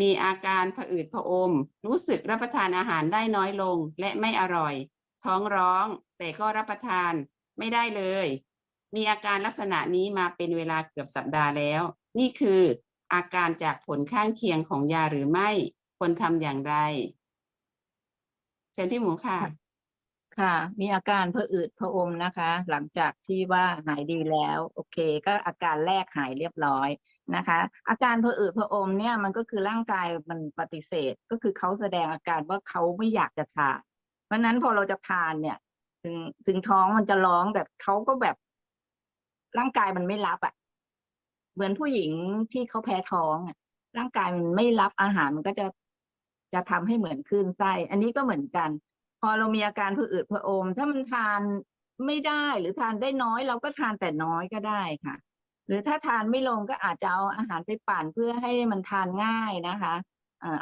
มีอาการผะอืดผะอม รู้สึกรับประทานอาหารได้น้อยลงและไม่อร่อย ท้องร้องแต่ก็รับประทานไม่ได้เลย มีอาการลักษณะนี้มาเป็นเวลาเกือบสัปดาห์แล้ว นี่คืออาการจากผลข้างเคียงของยาหรือไม่ควรทำอย่างไร เชิญพี่หมูค่ะ ค่ะ มีอาการผะอืดผะอมนะคะ หลังจากที่ว่าหายดีแล้ว โอเค ก็อาการแรกหายเรียบร้อย นะคะ อาการผะอืดผะอมเนี่ยมันก็คือร่างกายมันปฏิเสธก็คือเขาแสดงอาการว่าเขาไม่อยากจะทานเพราะนั้นพอเราจะทานเนี่ย ถึงถึงท้องมันจะร้องแต่เขาก็แบบร่างกายมันไม่รับอะ เหมือนผู้หญิงที่เขาแพ้ท้องอะ ร่างกายมันไม่รับอาหารมันก็จะจะทำให้เหมือนคลื่นไส้อันนี้ก็เหมือนกัน พอเรามีอาการผะอืดผะอม ถ้ามันทานไม่ได้หรือทานได้น้อย เราก็ทานแต่น้อยก็ได้ค่ะ หรือถ้าทานไม่ลงก็อาจจะเอาอาหารไปปั่นเพื่อให้มันทานง่ายนะคะ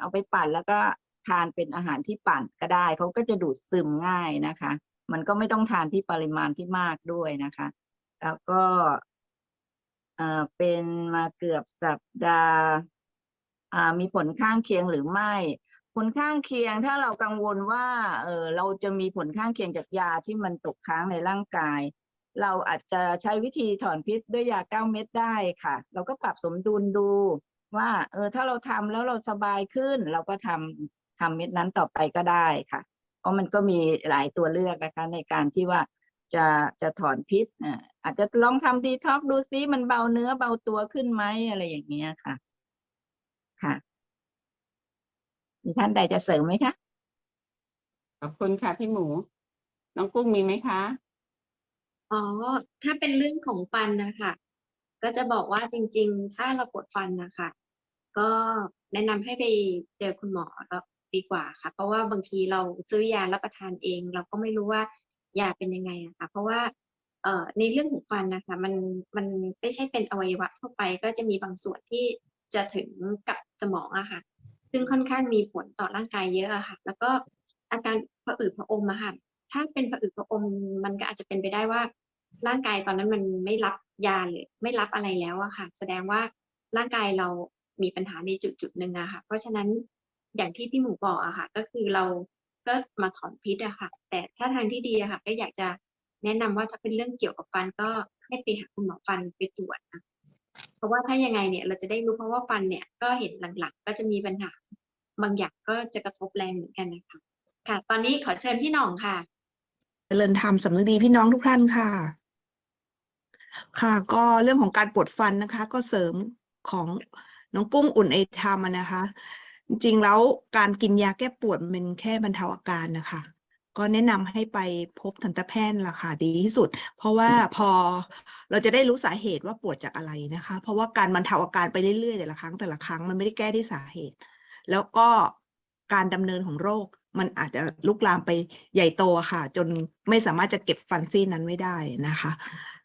เอาไปปั่นแล้วก็ทานเป็นอาหารที่ปั่นก็ได้เขาก็จะดูดซึมง่ายนะคะ มันก็ไม่ต้องทานที่ปริมาณที่มากด้วยนะคะ แล้วก็เป็นมาเกือบสัปดาห์มีผลข้างเคียงหรือไม่ ผลข้างเคียงถ้าเรากังวลว่าเเราจะมีผลข้างเคียงจากยาที่มันตกค้างในร่างกาย เราอาจจะใช้วิธีถอนพิษด้วยยาเก้าเม็ดได้ค่ะ เราก็ปรับสมดุลดูว่า เออถ้าเราทำแล้วเราสบายขึ้น เราก็ทำทำเม็ดนั้นต่อไปก็ได้ค่ะ เพราะมันก็มีหลายตัวเลือกนะคะ ในการที่ว่าจะจะถอนพิษอ่าอาจจะลองทำดีท็อกดูซิมันเบาเนื้อเบาตัวขึ้นไหมอะไรอย่างเงี้ยค่ะ ค่ะมีท่านใดจะเสริมไหมคะขอบคุณค่ะพี่หมู น้องกุ้งมีไหมคะ อ๋อ ถ้าเป็นเรื่องของฟันนะคะ ก็จะบอกว่าจริง ๆ ถ้าเราปวดฟันนะคะ ก็แนะนำให้ไปเจอคุณหมอแล้วดีกว่าค่ะ เพราะว่าบางทีเราซื้อยารับประทานเอง เราก็ไม่รู้ว่ายาเป็นยังไงอะคะ เพราะว่าเอ่อในเรื่องของฟันนะคะมันมันไม่ใช่เป็นอวัยวะทั่วไป ก็จะมีบางส่วนที่จะถึงกับสมองอะค่ะ ซึ่งค่อนข้างมีผลต่อร่างกายเยอะอะค่ะ แล้วก็อาการผะอืดผะอมอะค่ะถ้าเป็นผะอืดผะอมมันก็อาจจะเป็นไปได้ว่า ร่างกายตอนนั้นมันไม่รับยาหรือไม่รับอะไรแล้วอะค่ะ แสดงว่าร่างกายเรามีปัญหาในจุดจุดหนึ่งอะค่ะ เพราะฉะนั้นอย่างที่พี่หมูบอกอะค่ะ ก็คือเราก็มาถอนพิษอะค่ะ แต่ถ้าทางที่ดีอะค่ะ ก็อยากจะแนะนำว่าถ้าเป็นเรื่องเกี่ยวกับฟันก็ให้ไปหาคุณหมอฟันไปตรวจนะเพราะว่าถ้ายังไงเนี่ยเราจะได้รู้เพราะว่าฟันเนี่ยก็เห็นหลังๆก็จะมีปัญหาบางอย่างก็จะกระทบแรงเหมือนกันนะคะค่ะ ตอนนี้ขอเชิญพี่น่องค่ะเจริญธรรมสำนึกดีพี่น้องทุกท่านค่ะ ค่ะก็เรื่องของการปวดฟันนะคะ ก็เสริมของน้องกุ้งอุ่นไอทามอะนะคะ จริงๆแล้วการกินยาแก้ปวดมันเป็นแค่บรรเทาอาการนะคะ ก็แนะนำให้ไปพบทันตแพทย์ล่ะค่ะดีที่สุด เพราะว่าพอเราจะได้รู้สาเหตุว่าปวดจากอะไรนะคะ เพราะว่าการบรรเทาอาการไปเรื่อยๆแต่ละครั้งแต่ละครั้งมันไม่ได้แก้ที่สาเหตุ แล้วก็การดำเนินของโรค มันอาจจะลุกลามไปใหญ่โตอะค่ะ จนไม่สามารถจะเก็บฟันซี่นั้นไว้ได้นะคะ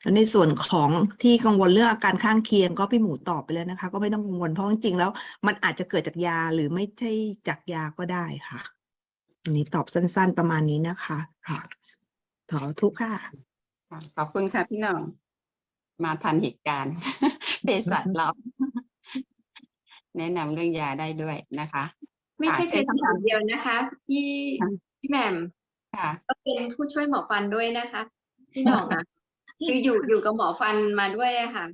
แล้วในส่วนของที่กังวลเรื่องอาการข้างเคียงก็พี่หมูตอบไปแล้วนะคะ ก็ไม่ต้องกังวลเพราะจริงๆแล้ว มันอาจจะเกิดจากยาหรือไม่ใช่จากยาก็ได้ค่ะอันนี้ตอบสั้น ๆประมาณนี้นะคะค่ะขอทุกค่ะค่ะขอบคุณค่ะพี่หน่อง มาทันเหตุการณ์เภสัชเราแนะนำเรื่องยาได้ด้วยนะคะ ไม่ใช่ค่ะเชิเป็ญนคำถามคำถามเดียวนะคะพี่ค่ะพี่แหม่มค่ะก็เป็นผู้ช่วยหมอฟันด้วยนะคะ พี่หน่องอะ คืออยู่อยู่กับหมอฟันมาด้วยอะค่ะ